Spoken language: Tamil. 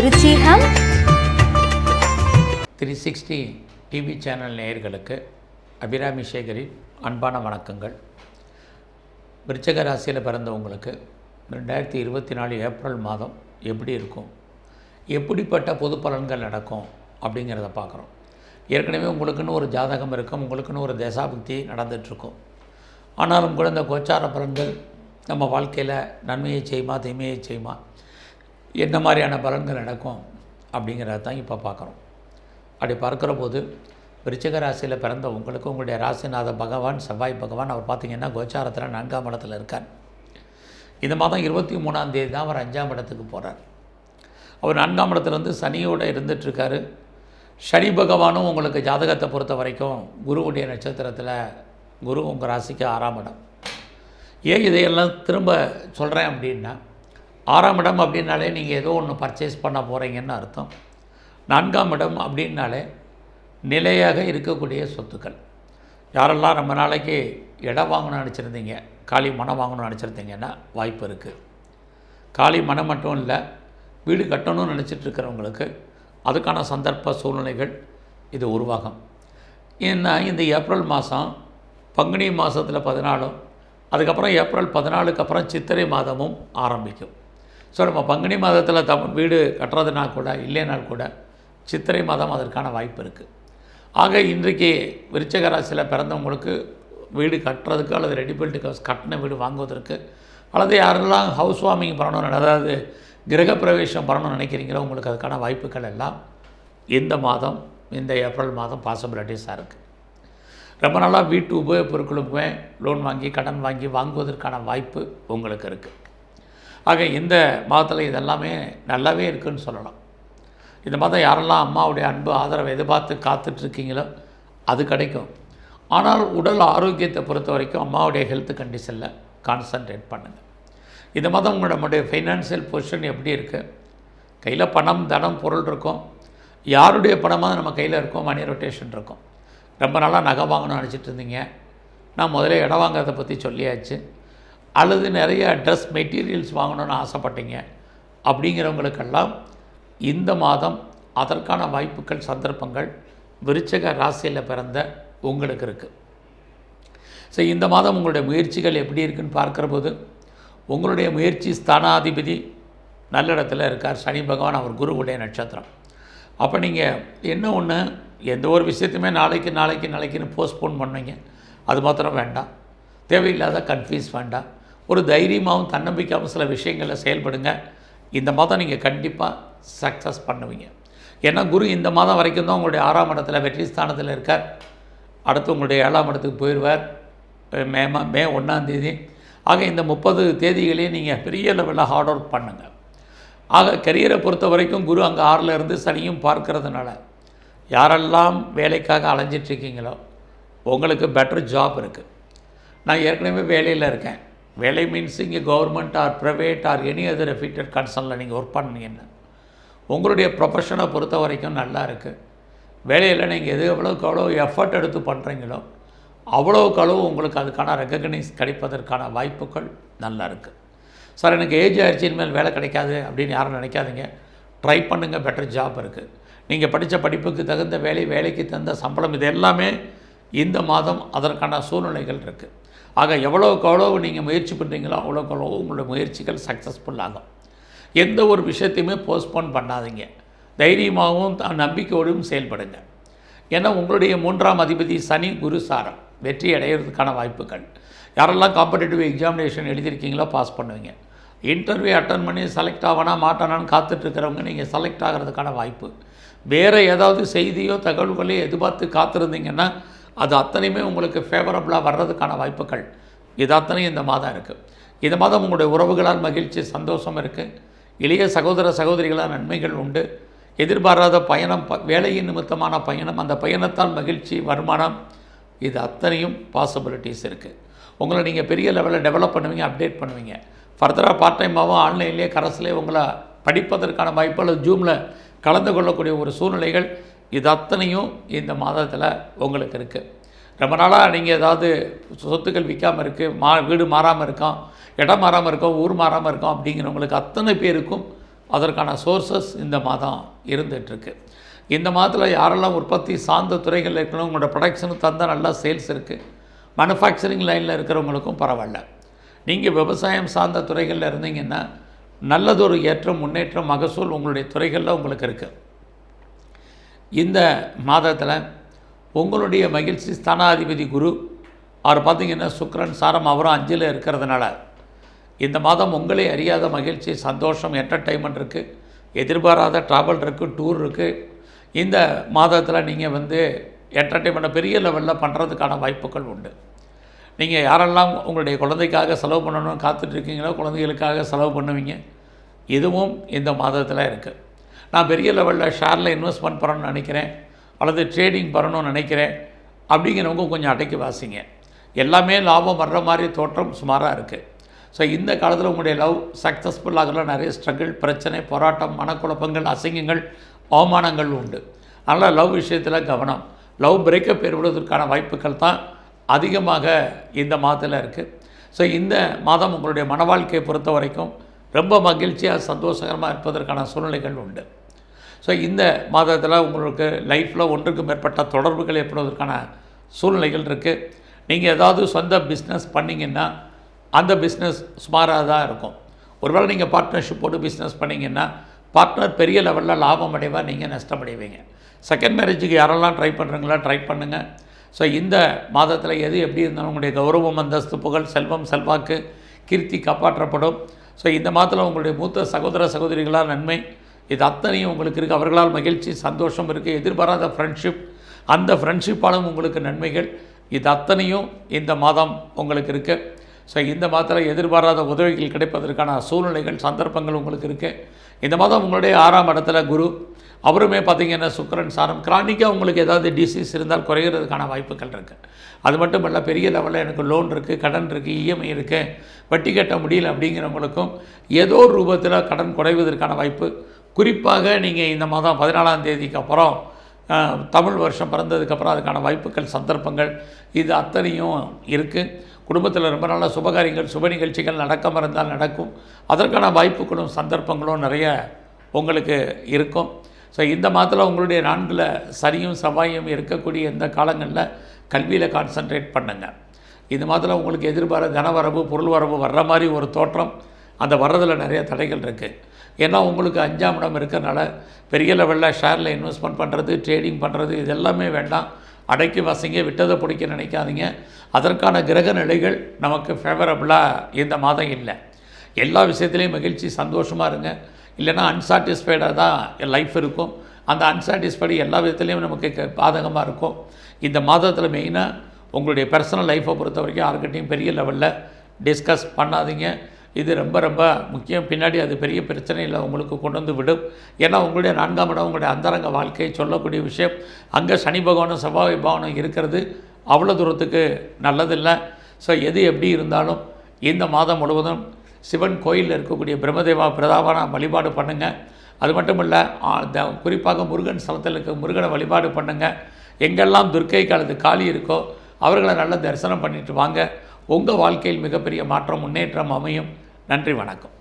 விருச்சிகம். த்ரீ சிக்ஸ்டி டிவி சேனல் நேயர்களுக்கு அபிராமி சேகரின் அன்பான வணக்கங்கள். விருச்சக ராசியில் பிறந்தவங்களுக்கு ரெண்டாயிரத்தி இருபத்தி நாலு ஏப்ரல் மாதம் எப்படி இருக்கும்? எப்படிப்பட்ட பொது பலன்கள் நடக்கும் அப்படிங்கிறத பார்க்குறோம். ஏற்கனவே உங்களுக்குன்னு ஒரு ஜாதகம் இருக்கும் உங்களுக்குன்னு ஒரு தசாபக்தி நடந்துகிட்ருக்கும் ஆனாலும் கூட இந்த கோச்சார பலன்கள் நம்ம வாழ்க்கையில் நன்மையை செய்யுமா தீமையை செய்யுமா? என்ன மாதிரியான பலன்கள் நடக்கும் அப்படிங்கிறத தான் இப்போ பார்க்குறோம். அப்படி பார்க்குற போது விருச்சிக ராசியில் பிறந்த உங்களுக்கு உங்களுடைய ராசிநாத பகவான் செவ்வாய் பகவான் அவர் பார்த்திங்கன்னா கோச்சாரத்தில் நான்காம் இடத்துல இருக்கார். இந்த மாதம் இருபத்தி மூணாம் தேதி தான் அவர் அஞ்சாம் இடத்துக்கு போகிறார் அவர் நான்காம் இடத்துலேருந்து வந்து சனியோடு இருந்துகிட்ருக்காரு சனி பகவானும் உங்களுக்கு ஜாதகத்தை பொறுத்த வரைக்கும் குருவுடைய நட்சத்திரத்தில் குரு உங்கள் ராசிக்கு ஆறாம் இடம். ஏன் இதையெல்லாம் திரும்ப சொல்கிறேன் அப்படின்னா ஆறாம் இடம் அப்படின்னாலே நீங்கள் ஏதோ ஒன்று பர்ச்சேஸ் பண்ண போகிறீங்கன்னு அர்த்தம். நான்காம் இடம் அப்படின்னாலே நிலையாக இருக்கக்கூடிய சொத்துக்கள். யாரெல்லாம் ரொம்ப நாளைக்கு இடம் வாங்கணும்னு நினச்சிருந்தீங்க காலி மனம் வாங்கணும்னு நினச்சிருந்தீங்கன்னா வாய்ப்பு இருக்குது காலி மனம் மட்டும் இல்லை வீடு கட்டணும்னு நினச்சிட்டு இருக்கிறவங்களுக்கு அதுக்கான சந்தர்ப்ப சூழ்நிலைகள் இது உருவாகும். ஏன்னா இந்த ஏப்ரல் மாதம் பங்குனி மாதத்தில் பதினாலும் அதுக்கப்புறம் ஏப்ரல் பதினாலுக்கு அப்புறம் சித்திரை மாதமும் ஆரம்பிக்கும். ஸோ நம்ம பங்குனி மாதத்தில் தம் வீடு கட்டுறதுனா கூட இல்லைனால் கூட சித்திரை மாதம் அதற்கான வாய்ப்பு இருக்குது ஆக இன்றைக்கு விருச்சக ராசியில் பிறந்தவங்களுக்கு வீடு கட்டுறதுக்கு அல்லது ரெடி பில்ட் ஹவுஸ் கட்டின வீடு வாங்குவதற்கு அல்லது யாரெல்லாம் ஹவுஸ் வார்மிங் பண்ணணும்னு அதாவது கிரகப்பிரவேசம் பண்ணணும்னு நினைக்கிறீங்களோ உங்களுக்கு அதுக்கான வாய்ப்புகள் எல்லாம் இந்த மாதம் இந்த ஏப்ரல் மாதம் பாசிபிலிட்டிஸாக இருக்குது ரொம்ப நாளாக வீட்டு உபயோகப் பொருட்களுக்குமே லோன் வாங்கி கடன் வாங்கி வாங்குவதற்கான வாய்ப்பு உங்களுக்கு இருக்குது ஆக இந்த மாதத்தில் இதெல்லாமே நல்லாவே இருக்குன்னு சொல்லலாம். இந்த மாதம் யாரெல்லாம் அம்மாவுடைய அன்பு ஆதரவை எதிர்பார்த்து காத்துட்ருக்கீங்களோ அது கிடைக்கும். ஆனால் உடல் ஆரோக்கியத்தை பொறுத்த வரைக்கும் அம்மாவுடைய ஹெல்த் கண்டிஷனில் கான்சன்ட்ரேட் பண்ணுங்கள் இந்த மாதம் உங்களுடைய ஃபைனான்சியல் பொசிஷன் எப்படி இருக்குது கையில் பணம் தனம் பொருள் இருக்கும். யாருடைய பணமாக நம்ம கையில் இருக்கும் மணி ரொட்டேஷன் இருக்கும். ரொம்ப நாளாக நகை வாங்கணும்னு நினச்சிட்டு இருந்தீங்க. நான் முதல்ல இடம் வாங்குறதை பற்றி சொல்லியாச்சு. அல்லது நிறைய ட்ரெஸ் மெட்டீரியல்ஸ் வாங்கணும்னு ஆசைப்பட்டீங்க அப்படிங்கிறவங்களுக்கெல்லாம் இந்த மாதம் அதற்கான வாய்ப்புகள் சந்தர்ப்பங்கள் விருச்சக ராசியில் பிறந்த உங்களுக்கு இருக்குது ஸோ இந்த மாதம் உங்களுடைய முயற்சிகள் எப்படி இருக்குன்னு பார்க்குற போது உங்களுடைய முயற்சி ஸ்தானாதிபதி நல்ல இடத்துல இருக்கார். சனி பகவான் அவர் குருவுடைய நட்சத்திரம். அப்போ நீங்கள் என்ன ஒன்று எந்த ஒரு விஷயத்தையுமே நாளைக்கு நாளைக்கு நாளைக்குன்னு போஸ்ட்போன் பண்ணுவீங்க. அது மாத்திரம் வேண்டாம். தேவையில்லாத கன்ஃபியூஸ் வேண்டாம். ஒரு தைரியமாகவும் தன்னம்பிக்கையாகவும் சில விஷயங்களில் செயல்படுங்க. இந்த மாதம் நீங்கள் கண்டிப்பாக சக்ஸஸ் பண்ணுவீங்க. ஏன்னா குரு இந்த மாதம் வரைக்கும் தான் உங்களுடைய ஆறாம் இடத்துல வெற்றி ஸ்தானத்தில் இருக்கார். அடுத்து உங்களுடைய ஏழாம் இடத்துக்கு போயிடுவார் மே மா மே ஒன்றாந்தேதி ஆக இந்த முப்பது தேதிகளையும் நீங்கள் பெரிய லெவலில் ஹார்ட் ஒர்க் பண்ணுங்கள் ஆக கரியரை பொறுத்த வரைக்கும் குரு அங்கே ஆறில் இருந்து சனியும் பார்க்கறதுனால யாரெல்லாம் வேலைக்காக அலைஞ்சிட்ருக்கீங்களோ உங்களுக்கு பெட்டர் ஜாப் இருக்குது நான் ஏற்கனவே வேலையில் இருக்கேன். வேலை மீன்ஸ் இங்கே government or private or any other reputed கன்சர்னில் நீங்கள் ஒர்க் பண்ணீங்கன்னா உங்களுடைய ப்ரொஃபஷனை பொறுத்த வரைக்கும் நல்லா இருக்குது வேலையில் நீங்கள் எது எவ்வளோக்கு எவ்வளோ எஃபர்ட் எடுத்து பண்ணுறீங்களோ அவ்வளோக்கு அளவு உங்களுக்கு அதுக்கான ரெக்கக்னைஸ் கிடைப்பதற்கான வாய்ப்புகள் நல்லா இருக்குது சார் எனக்கு ஏஜ் ஆயிடுச்சு இனிமேல் வேலை கிடைக்காது அப்படின்னு யாரும் நினைக்காதீங்க. ட்ரை பண்ணுங்கள் பெட்டர் ஜாப் இருக்குது நீங்கள் படித்த படிப்புக்கு தகுந்த வேலை வேலைக்கு தகுந்த சம்பளம் இது எல்லாமே இந்த மாதம் அதற்கான சூழ்நிலைகள் இருக்குது ஆக எவ்வளோக்கு எவ்வளோ நீங்கள் முயற்சி பண்ணுறீங்களோ அவ்வளோக்கு அவ்வளோ உங்களோட முயற்சிகள் சக்ஸஸ்ஃபுல் ஆகும். எந்த ஒரு விஷயத்தையுமே போஸ்ட்போன் பண்ணாதீங்க. தைரியமாகவும் த- நம்பிக்கையோடும் செயல்படுங்க. ஏன்னா உங்களுடைய மூன்றாம் அதிபதி சனி குரு சாரம். வெற்றி அடையிறதுக்கான வாய்ப்புகள். யாரெல்லாம் காம்படேட்டிவ் எக்ஸாமினேஷன் எழுதியிருக்கீங்களோ பாஸ் பண்ணுவீங்க. இன்டர்வியூ அட்டன் பண்ணி செலக்ட் ஆகணா மாட்டானான்னு காத்துட்ருக்கிறவங்க நீங்கள் செலக்ட் ஆகிறதுக்கான வாய்ப்பு. வேறு ஏதாவது செய்தியோ தகவல்களையோ எதிர்பார்த்து காத்திருந்தீங்கன்னா அது அத்தனையுமே உங்களுக்கு ஃபேவரபுளாக வர்றதுக்கான வாய்ப்புகள். இது அத்தனையும் இந்த மாதம் இருக்குது இந்த மாதம் உங்களுடைய உறவுகளால் மகிழ்ச்சி சந்தோஷம் இருக்குது இளைய சகோதர சகோதரிகளால் நன்மைகள் உண்டு. எதிர்பாராத பயணம் ப வேலையின் நிமித்தமான பயணம் அந்த பயணத்தால் மகிழ்ச்சி வருமானம் இது அத்தனையும் பாசிபிலிட்டிஸ் இருக்குது உங்களை நீங்கள் பெரிய லெவலில் டெவலப் பண்ணுவீங்க அப்டேட் பண்ணுவீங்க. ஃபர்தராக பார்ட் டைமாகவும் ஆன்லைன்லேயே கரஸ்லேயே உங்களை படிப்பதற்கான வாய்ப்பு அல்லது ஜூமில் கலந்து கொள்ளக்கூடிய ஒரு சூழ்நிலைகள் இது அத்தனையும் இந்த மாதத்தில் உங்களுக்கு இருக்குது ரொம்ப நாளாக நீங்கள் ஏதாவது சொத்துக்கள் விற்காமல் இருக்குது மா வீடு மாறாமல் இருக்கோம் இடம் மாறாமல் இருக்கோம் ஊர் மாறாமல் இருக்கோம் அப்படிங்கிறவங்களுக்கு அத்தனை பேருக்கும் அதற்கான சோர்சஸ் இந்த மாதம் இருந்துகிட்ருக்கு இந்த மாதத்தில் யாரெல்லாம் உற்பத்தி சார்ந்த துறைகளில் இருக்கணும் உங்களோட ப்ரொடக்ஷனுக்கு தந்தால் நல்லா சேல்ஸ் இருக்குது மேனுஃபேக்சரிங் லைனில் இருக்கிறவங்களுக்கும் பரவாயில்ல. நீங்கள் விவசாயம் சார்ந்த துறைகளில் இருந்தீங்கன்னா நல்லதொரு ஏற்றம் முன்னேற்றம் மகசூல் உங்களுடைய துறைகளில் உங்களுக்கு இருக்குது இந்த மாதத்தில் உங்களுடைய மகிழ்ச்சி ஸ்தானாதிபதி குரு அவர் பார்த்தீங்கன்னா சுக்ரன் சாரம் அவரும் அஞ்சில் இருக்கிறதுனால இந்த மாதம் உங்களே அறியாத மகிழ்ச்சி சந்தோஷம் என்டர்டைன்மெண்ட் இருக்குது எதிர்பாராத ட்ராவல் இருக்குது டூர் இருக்குது இந்த மாதத்தில் நீங்கள் வந்து என்டர்டைன்மெண்ட்டை பெரிய லெவலில் பண்ணுறதுக்கான வாய்ப்புகள் உண்டு. நீங்கள் யாரெல்லாம் உங்களுடைய குழந்தைக்காக செலவு பண்ணணும்னு காத்துட்ருக்கீங்களோ குழந்தைகளுக்காக செலவு பண்ணுவீங்க இதுவும் இந்த மாதத்தில் இருக்குது நான் பெரிய லெவலில் ஷேரில் இன்வெஸ்ட்மெண்ட் பண்ணணும்னு நினைக்கிறேன் அல்லது ட்ரேடிங் பண்ணணும்னு நினைக்கிறேன் அப்படிங்கிறவங்க கொஞ்சம் அடக்கி வாசிங்க. எல்லாமே லாபம் வர்ற மாதிரி தோற்றம் சுமாராக இருக்குது ஸோ இந்த காலத்தில் உங்களுடைய லவ் சக்ஸஸ்ஃபுல் ஆகலாம் நிறைய ஸ்ட்ரகிள் பிரச்சனை போராட்டம் மனக்குழப்பங்கள் அசிங்கங்கள் அவமானங்கள் உண்டு. அதனால் லவ் விஷயத்தில் கவனம். லவ் பிரேக்கப் ஏற்படுவதற்கான வாய்ப்புகள் தான் அதிகமாக இந்த மாதத்தில் இருக்குது ஸோ இந்த மாதம் உங்களுடைய மன வாழ்க்கையை பொறுத்த வரைக்கும் ரொம்ப மகிழ்ச்சியாக சந்தோஷகரமாக இருப்பதற்கான சூழ்நிலைகள் உண்டு. ஸோ இந்த மாதத்தில் உங்களுக்கு லைஃப்பில் ஒன்றுக்கு மேற்பட்ட தொடர்புகள் ஏற்படுவதற்கான சூழ்நிலைகள் இருக்குது நீங்கள் ஏதாவது சொந்த பிஸ்னஸ் பண்ணிங்கன்னா அந்த பிஸ்னஸ் சுமாராக தான் இருக்கும். ஒருவேளை நீங்கள் பார்ட்னர்ஷிப் போட்டு பிஸ்னஸ் பண்ணிங்கன்னா பார்ட்னர் பெரிய லெவலில் லாபம் அடைவா நீங்கள் நஷ்டமடைவீங்க செகண்ட் மேரேஜுக்கு யாரெல்லாம் ட்ரை பண்ணுறீங்களா ட்ரை பண்ணுங்கள் ஸோ இந்த மாதத்தில் எது எப்படி இருந்தாலும் உங்களுடைய கௌரவம் அந்தஸ்து புகழ் செல்வம் செல்வாக்கு கீர்த்தி காப்பாற்றப்படும். ஸோ இந்த மாதத்தில் உங்களுடைய மூத்த சகோதர சகோதரிகளாக நன்மை. இது அத்தனையும் உங்களுக்கு இருக்குது அவர்களால் மகிழ்ச்சி சந்தோஷம் இருக்குது எதிர்பாராத ஃப்ரெண்ட்ஷிப் அந்த ஃப்ரெண்ட்ஷிப்பாலும் உங்களுக்கு நன்மைகள். இது அத்தனையும் இந்த மாதம் உங்களுக்கு இருக்குது ஸோ இந்த மாதத்தில் எதிர்பாராத உதவிகள் கிடைப்பதற்கான சூழ்நிலைகள் சந்தர்ப்பங்கள் உங்களுக்கு இருக்குது இந்த மாதம் உங்களுடைய ஆறாம் இடத்துல குரு. அவருமே பார்த்திங்கன்னா சுக்கரன் சாரம். கிரானிக்காக உங்களுக்கு ஏதாவது டிசீஸ் இருந்தால் குறைகிறதுக்கான வாய்ப்புகள் இருக்குது அது மட்டும் இல்லை பெரிய லெவலில் எனக்கு லோன் இருக்குது கடன் இருக்குது இஎம்ஐ இருக்குது வட்டி கட்ட முடியல அப்படிங்கிறவங்களுக்கும் ஏதோ ரூபத்தில் கடன் குறைவதற்கான வாய்ப்பு. குறிப்பாக நீங்கள் இந்த மாதம் பதினாலாம் தேதிக்கு அப்புறம் தமிழ் வருஷம் பிறந்ததுக்கப்புறம் அதுக்கான வாய்ப்புகள் சந்தர்ப்பங்கள் இது அத்தனையும் இருக்குது குடும்பத்தில் ரொம்ப நல்ல சுபகாரியங்கள் சுப நிகழ்ச்சிகள் நடக்காமல் இருந்தால் நடக்கும். அதற்கான வாய்ப்புகளும் சந்தர்ப்பங்களும் நிறைய உங்களுக்கு இருக்கும். ஸோ இந்த மாதத்தில் உங்களுடைய நான்கில் சரியும் செவ்வாயும் இருக்கக்கூடிய இந்த காலங்களில் கல்வியில் கான்சன்ட்ரேட் பண்ணுங்கள் இந்த மாதத்தில் உங்களுக்கு எதிர்பார தனவரவு பொருள் வரவு வர்ற மாதிரி ஒரு தோற்றம். அந்த வர்றதில் நிறைய தடைகள் இருக்குது ஏன்னா உங்களுக்கு அஞ்சாம் இடம் இருக்கிறனால பெரிய லெவலில் ஷேரில் இன்வெஸ்ட்மெண்ட் பண்ணுறது ட்ரேடிங் பண்ணுறது இது எல்லாமே வேண்டாம். அடக்கி வசங்க விட்டதை பிடிக்க நினைக்காதீங்க. அதற்கான கிரக நிலைகள் நமக்கு ஃபேவரபுளாக இந்த மாதம் இல்லை. எல்லா விஷயத்துலேயும் மகிழ்ச்சி சந்தோஷமாக இருங்க. இல்லைன்னா அன்சாட்டிஸ்ஃபைடாக தான் லைஃப் இருக்கும். அந்த அன்சாட்டிஸ்ஃபைடு எல்லா விதத்துலேயும் நமக்கு பாதகமாக இருக்கும். இந்த மாதத்தில் மெயினாக உங்களுடைய பர்சனல் லைஃப்பை பொறுத்த வரைக்கும் யாருக்கிட்டையும் பெரிய லெவலில் டிஸ்கஸ் பண்ணாதீங்க. இது ரொம்ப ரொம்ப முக்கியம். பின்னாடி அது பெரிய பிரச்சனையில் உங்களுக்கு கொண்டு வந்து விடும். ஏன்னா உங்களுடைய நான்காம் இடம் உங்களுடைய அந்தரங்க வாழ்க்கையை சொல்லக்கூடிய விஷயம். அங்கே சனி பகவானும் செவ்வாய் பகவானும் இருக்கிறது. அவ்வளோ தூரத்துக்கு நல்லதில்லை. ஸோ எது எப்படி இருந்தாலும் இந்த மாதம் முழுவதும் சிவன் கோயிலில் இருக்கக்கூடிய பிரம்மதேவா பிரதாபான வழிபாடு பண்ணுங்கள் அது மட்டும் இல்லை குறிப்பாக முருகன் ஸ்தலத்தில் இருக்க முருகனை வழிபாடு பண்ணுங்கள் எங்கெல்லாம் துர்க்கை காலத்து காளி இருக்கோ அவர்களை நல்லா தரிசனம் பண்ணிட்டு வாங்க. உங்கள் வாழ்க்கையில் மிகப்பெரிய மாற்றம் முன்னேற்றம் அமையும். நன்றி வணக்கம்.